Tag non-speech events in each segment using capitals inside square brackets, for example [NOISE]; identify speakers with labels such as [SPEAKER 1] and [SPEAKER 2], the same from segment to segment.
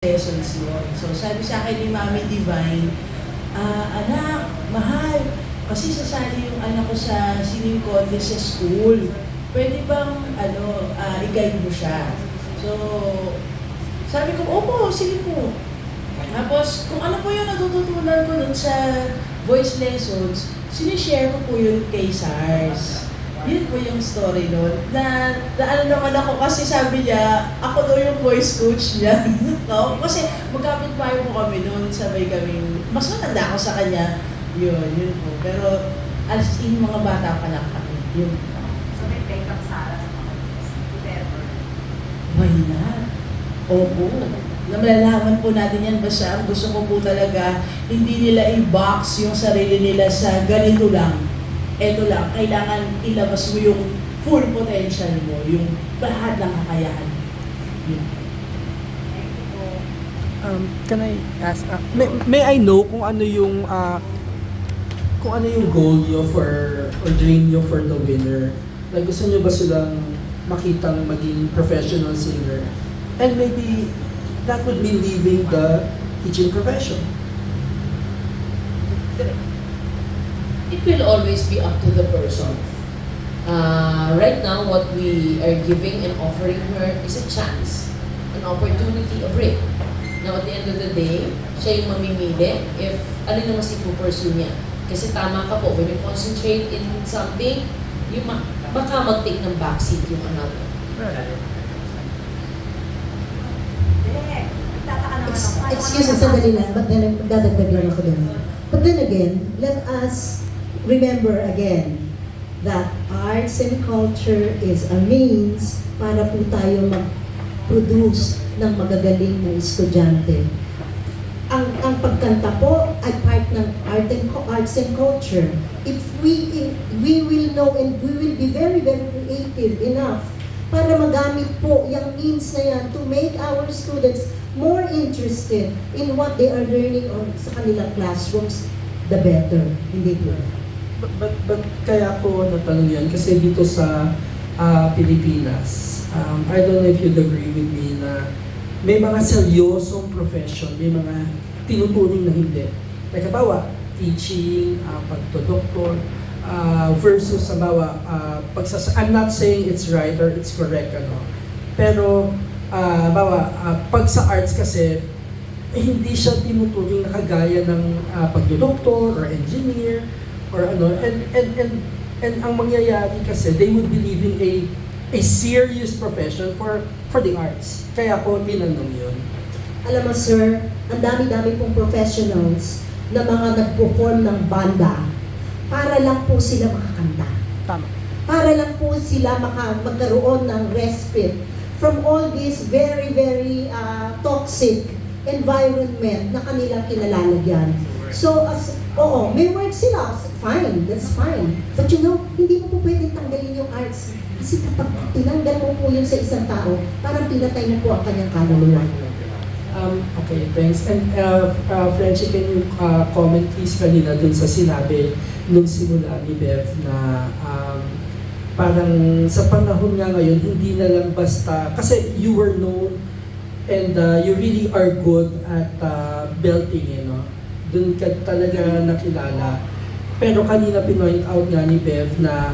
[SPEAKER 1] lessons yun. So sabi sa akin ni Mami Divine, ah, anak, mahal, kasi sasali yung anak ko sa singing contest sa school. Pwede bang, ano, ah, i-guide mo siya? So, sabi ko, opo, sige po. Tapos, kung ano po yung natututunan ko dun sa voice lessons, sinishare ko po yun kay SARS. Yun po yung story nun. Na, na ano naman ako, kasi sabi niya, ako daw yung voice coach niya. [LAUGHS] no? Kasi magkapit bahay po kami noon, sabay kami, mas matanda ako sa kanya. Yun, yun po. Pero, as in, mga bata pa lang kami. Yun.
[SPEAKER 2] So may backup Sara sa mga if ever.
[SPEAKER 1] Why not? Opo. Na malalaman po natin yan basta ang gusto ko po talaga hindi nila i-box yung sarili nila sa ganito lang. Eto lang, kailangan ilabas mo yung full potential mo, yung lahat ng kakayahan. Yun.
[SPEAKER 2] Thank you po.
[SPEAKER 3] Um, can I ask, uh, may, may I know kung ano yung, uh, kung ano yung goal nyo for, or dream nyo for the winner? Like, gusto nyo ba silang makitang maging professional singer? And maybe that would mean leaving the teaching profession.
[SPEAKER 4] It will always be up to the person. Uh, right now, what we are giving and offering her is a chance, an opportunity of it. Now, at the end of the day, siya yung mamimili if alin naman si pursue niya. Kasi tama ka po, when you concentrate in something, yung ma- baka mag-take ng backseat yung another.
[SPEAKER 5] Excuse me, sandali lang, but then magdadagdag lang ako dun. But then again, let us remember again that arts and culture is a means para po tayo mag-produce ng magagaling na estudyante. Ang, ang pagkanta po ay part ng art and, arts and culture. If we, we will know and we will be very, very creative enough para magamit po yung means na yan to make our students more interested in what they are learning on sa kanilang classrooms, the better. Hindi po.
[SPEAKER 3] But, but, kaya ko natanong yan kasi dito sa ah, Pilipinas, um, I don't know if you'd agree with me na may mga seryosong profession, may mga tinuturing na hindi. Like, habawa, teaching, uh, pagtodoktor, ah, versus, habawa, uh, pagsas I'm not saying it's right or it's correct, ano. Pero, ah, habawa, ah, pag sa arts kasi, eh, hindi siya tinuturing na kagaya ng uh, pagdodoktor or engineer or ano and and and and ang mangyayari kasi they would be leaving a a serious profession for for the arts kaya ko tinanong yun
[SPEAKER 5] Alam mo sir, ang dami-dami pong professionals na mga nag-perform ng banda para lang po sila makakanta.
[SPEAKER 3] tama
[SPEAKER 5] Para lang po sila maka, magkaroon ng respite from all this very, very uh, toxic environment na kanilang kinalalagyan. So, as, oo, may work sila, fine, that's fine. But you know, hindi mo po pwedeng tanggalin yung arts. Kasi kapag tinanggal mo po yun sa isang tao, parang pinatay mo po ang kanyang kaluluwa.
[SPEAKER 3] um okay thanks and uh, uh, Frenchie can you uh, comment please kanina dun sa sinabi nung simula ni Bev na um, parang sa panahon nga ngayon hindi na lang basta kasi you were known and uh, you really are good at uh, belting, you know. Doon ka talaga nakilala. Pero kanina pinoint out nga ni Bev na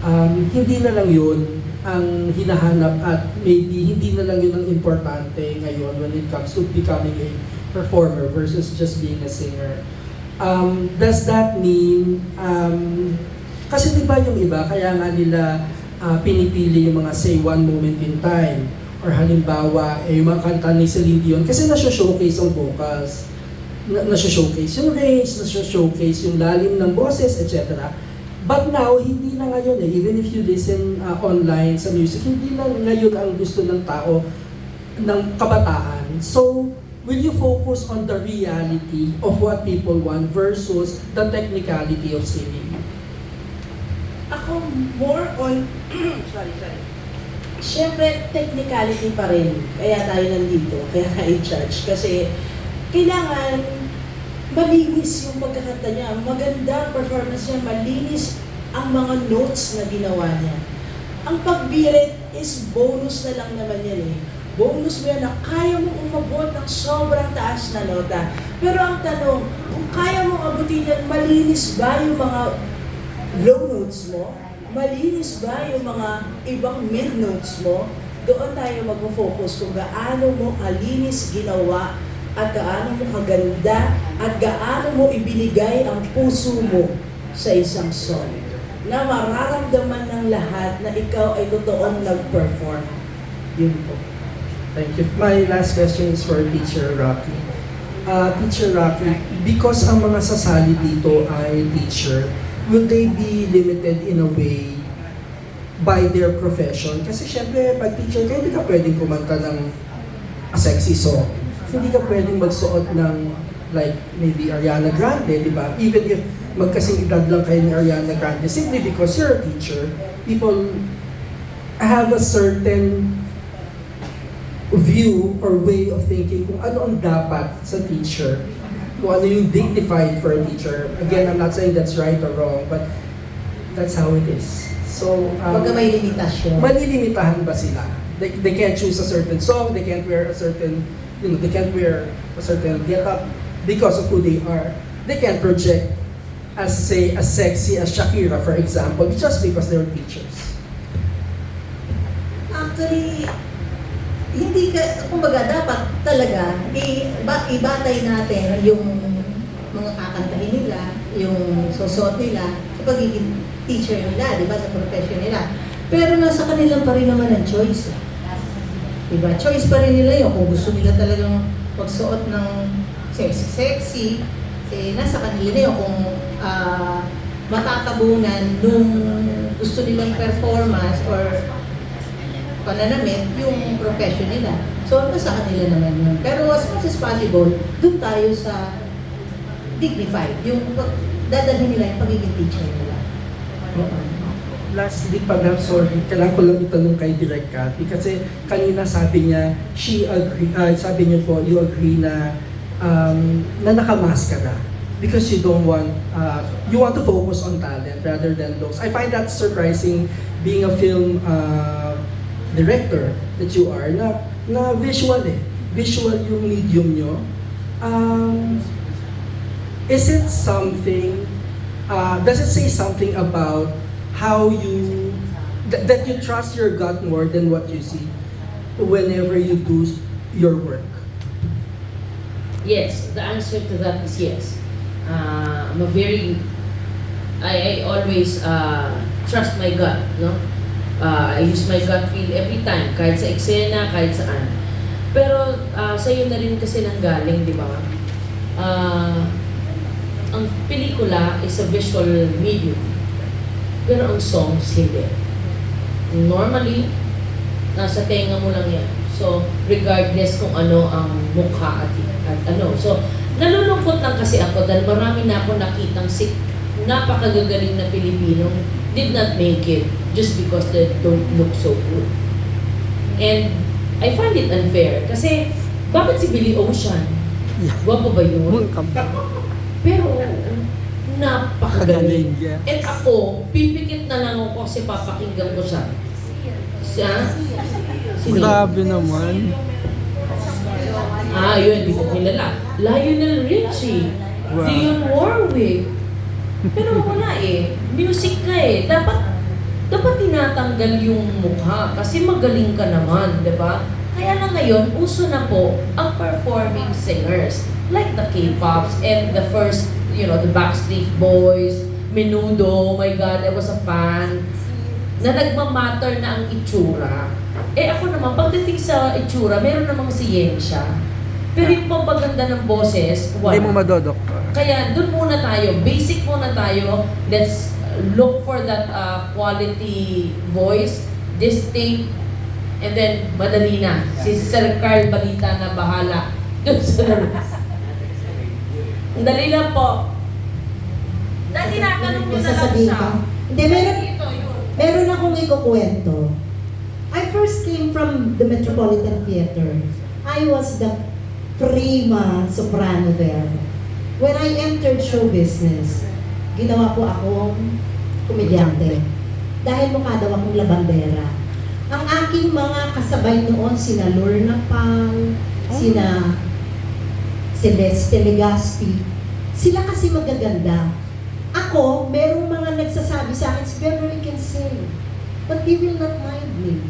[SPEAKER 3] um, hindi na lang yun ang hinahanap at maybe hindi na lang yun ang importante ngayon when it comes to becoming a performer versus just being a singer. Um, does that mean, um, kasi di ba yung iba, kaya nga nila ah, pinipili yung mga say one moment in time or halimbawa, eh, yung mga kanta ni Celine Dion, kasi nasa-showcase ang vocals, na, nasa-showcase yung range, nasa-showcase yung lalim ng boses, etc. But now, hindi na ngayon eh, even if you listen uh, online sa music, hindi na ngayon ang gusto ng tao ng kabataan. So, will you focus on the reality of what people want versus the technicality of singing?
[SPEAKER 1] Ako more on, [CLEARS THROAT] sorry, sorry. Siyempre, technicality pa rin. Kaya tayo nandito, kaya in charge. Kasi kailangan malinis yung pagkakanta niya. Maganda ang performance niya, malinis ang mga notes na ginawa niya. Ang pagbirit is bonus na lang naman yan eh. bonus mo yan na kaya mong umabot ng sobrang taas na nota. Pero ang tanong, kung kaya mong abutin yan, malinis ba yung mga low notes mo? Malinis ba yung mga ibang mid notes mo? Doon tayo mag-focus kung gaano mo kalinis ginawa at gaano mo kaganda at gaano mo ibinigay ang puso mo sa isang song na mararamdaman ng lahat na ikaw ay totoong nag-perform. Yun po.
[SPEAKER 3] Thank you. My last question is for Teacher Rocky. Uh, Teacher Rocky, because ang mga sasali dito ay teacher, will they be limited in a way by their profession? Kasi syempre, pag teacher ka, hindi ka pwedeng kumanta ng a sexy song. Hindi ka pwedeng magsuot ng like maybe Ariana Grande, di ba? Even if magkasing edad lang kayo ni Ariana Grande, simply because you're a teacher, people have a certain view or way of thinking kung ano ang dapat sa teacher, kung ano yung dignified for a teacher. Again, I'm not saying that's right or wrong, but that's how it is. So, um,
[SPEAKER 5] Huwag may limitasyon.
[SPEAKER 3] malilimitahan ba sila? They, they can't choose a certain song, they can't wear a certain, you know, they can't wear a certain get-up because of who they are. They can't project as, say, as sexy as Shakira, for example, just because they're teachers.
[SPEAKER 5] Actually, hindi ka, kumbaga dapat talaga, i, ba, ibatay natin yung mga kakantahin nila, yung susot nila, sa pagiging teacher nila, di ba, sa profession nila. Pero nasa kanilang pa rin naman ang choice. eh. Di ba? Choice pa rin nila yun. Kung gusto nila talagang magsuot ng sexy-sexy, eh, nasa kanila na yun. Kung ah, matatabunan nung gusto nilang performance or pananamit yung profession nila. So, nasa kanila naman yun. Pero as much as possible, dun tayo sa dignified. Yung dadalhin nila yung pagiging teacher nila.
[SPEAKER 3] Lastly, pag sorry, kailangan ko lang itanong kay Direk Cathy kasi kanina sabi niya, she agree, ah, sabi niyo po, you agree na um, na nakamaskara because you don't want, uh, you want to focus on talent rather than looks. I find that surprising being a film uh, director that you are, na, na visual eh. Visual yung medium nyo. Um, is it something, uh, does it say something about how you, that, that you trust your gut more than what you see whenever you do your work?
[SPEAKER 4] Yes, the answer to that is yes. Uh, I'm a very, I, I always uh, trust my gut, no? Uh, I use my gut feel every time, kahit sa eksena, kahit saan. Pero uh, sa'yo na rin kasi nanggaling, di ba? Uh, ang pelikula is a visual medium. Pero ang songs, hindi. Normally, nasa tenga mo lang yan. So, regardless kung ano ang mukha at, at ano. So, nalulungkot lang kasi ako dahil marami na ako nakitang si napakagagaling na Pilipino did not make it just because they don't look so good. And I find it unfair kasi bakit si Billy Ocean? Gwapo ba yun? Pero napakagaling. And ako, pipikit na lang ako kasi papakinggan ko siya. Siya? Sino?
[SPEAKER 6] Grabe naman.
[SPEAKER 4] Ah, yun, hindi ko kilala. Lionel Richie.
[SPEAKER 6] Wow.
[SPEAKER 4] Dionne Warwick. Pero wala eh. Music ka eh. Dapat, dapat tinatanggal yung mukha kasi magaling ka naman, di ba? Kaya lang ngayon, uso na po ang performing singers. Like the K-pops and the first, you know, the Backstreet Boys, Menudo, oh my God, I was a fan. Na nagmamatter na ang itsura. Eh ako naman, pagdating sa itsura, meron namang siyensya. Pero yung pampaganda ng boses, wala.
[SPEAKER 6] Hindi mo madodok.
[SPEAKER 4] Kaya dun muna tayo, basic muna tayo. Let's look for that uh, quality voice, distinct, and then madali na. Si Sir Carl Balita na bahala. [LAUGHS] Dun sa Dali lang po. Dali na, tanong mo
[SPEAKER 5] May
[SPEAKER 4] na lang
[SPEAKER 5] sasabihin
[SPEAKER 4] siya.
[SPEAKER 5] ka? Hindi, meron,
[SPEAKER 4] Ito, yun.
[SPEAKER 5] meron akong ikukwento. I first came from the Metropolitan Theater. I was the prima soprano there. When I entered show business, ginawa po akong komedyante. Dahil mukha daw akong labandera. Ang aking mga kasabay noon, sina Lorna Pang, sina Celeste Legaspi, sila kasi magaganda. Ako, merong mga nagsasabi sa akin, si Beverly can sing, but they will not mind me.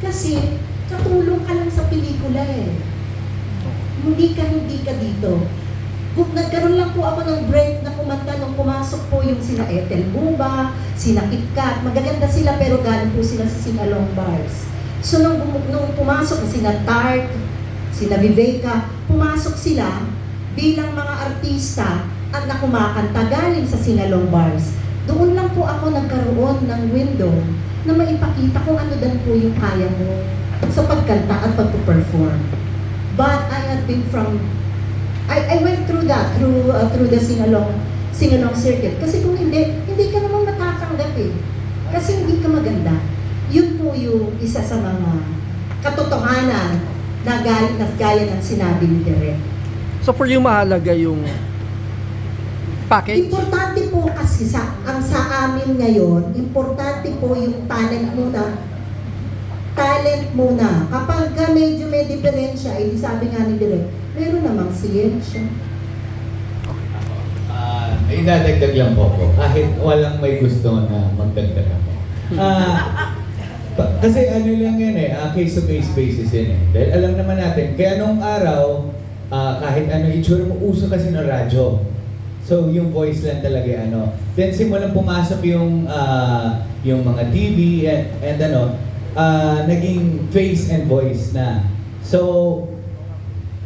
[SPEAKER 5] Kasi, katulong ka lang sa pelikula eh. Hindi ka, hindi ka dito. Kung nagkaroon lang po ako ng break na kumanta nung pumasok po yung sina Ethel Bumba, sina KitKat, magaganda sila pero galing po sila sa Singalong Bars. So nung, nung pumasok sina Tart, sina Viveka, pumasok sila bilang mga artista at na kumakanta galing sa Singalong Bars. Doon lang po ako nagkaroon ng window na maipakita kung ano dan po yung kaya mo sa pagkanta at pagpo-perform. But I had been from I, I went through that, through uh, through the sing-along, sing-along circuit. Kasi kung hindi, hindi ka naman matatanggap eh. Kasi hindi ka maganda. Yun po yung isa sa mga katotohanan na gaya, na gaya ng sinabi ni Direk.
[SPEAKER 3] So for you mahalaga yung package?
[SPEAKER 5] Importante po kasi sa, ang sa amin ngayon, importante po yung talent muna. Talent muna. Kapag ka medyo may diferensya, eh, di sabi nga ni Direk, meron namang siyensya.
[SPEAKER 6] Ah, ay dadagdag lang po ako. Kahit walang may gusto na magdagdag ako. Ah, pa- kasi ano lang yan eh, ah, case to case basis yan eh. Dahil alam naman natin, kaya nung araw, ah, kahit ano itsura mo, uso kasi ng radyo. So yung voice lang talaga ano. Then simulang pumasok yung ah, yung mga TV and, and ano, ah, naging face and voice na. So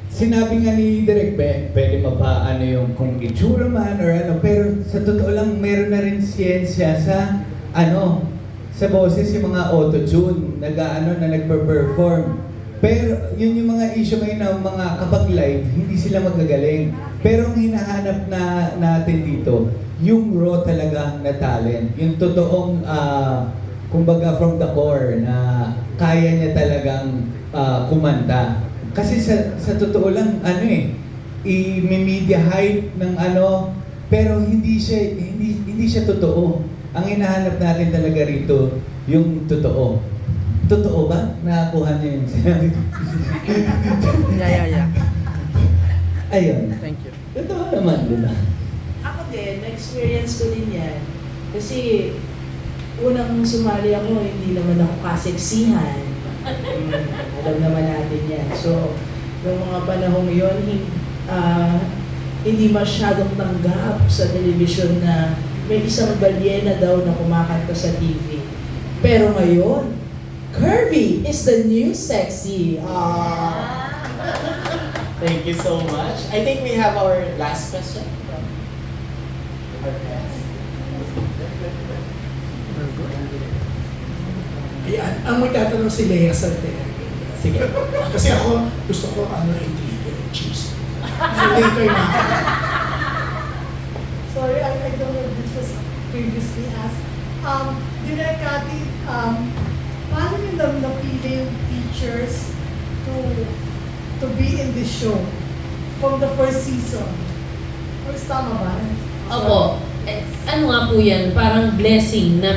[SPEAKER 6] Sinabi nga ni Direk Be, pwede mapaano yung kung itsura man or ano, pero sa totoo lang, meron na rin siyensya sa, ano, sa boses yung mga auto-tune, nag-ano, na nagper-perform. Pero yun yung mga issue ngayon na mga kapag live, hindi sila magagaling. Pero ang hinahanap na natin dito, yung raw talaga na talent, yung totoong, ah, kumbaga from the core, na kaya niya talagang ah, kumanta. Kasi sa, sa totoo lang, ano eh, i-media hype ng ano, pero hindi siya, hindi, hindi siya totoo. Ang hinahanap natin talaga rito, yung totoo. Totoo ba? Nakakuha niyo yung [LAUGHS] sinabi ko.
[SPEAKER 3] Yeah, yeah, yeah.
[SPEAKER 6] Ayun.
[SPEAKER 3] Thank you.
[SPEAKER 6] Totoo naman, di ba?
[SPEAKER 1] Ako din, na-experience ko din yan. Kasi unang sumali ako, hindi naman ako kaseksihan. Hmm, [LAUGHS] alam naman natin yan. So, yung mga panahong yun, hin- ah, hindi masyadong tanggap sa television na may isang balyena daw na kumakanta sa TV. Pero ngayon, curvy is the new sexy. Ah.
[SPEAKER 7] Thank you so much. I think we have our last question from our guest.
[SPEAKER 8] Ayan, ang magtatanong si Lea Saltera.
[SPEAKER 7] Sige.
[SPEAKER 8] Kasi ako, gusto ko ano, intrigue, cheese. So later na.
[SPEAKER 9] Sorry, I, I don't know if this was previously asked. Um, Direk Kati, um, paano nyo na napili yung teachers to to be in this show from the first season? First tama ba?
[SPEAKER 4] Opo. Eh, ano nga po yan? Parang blessing na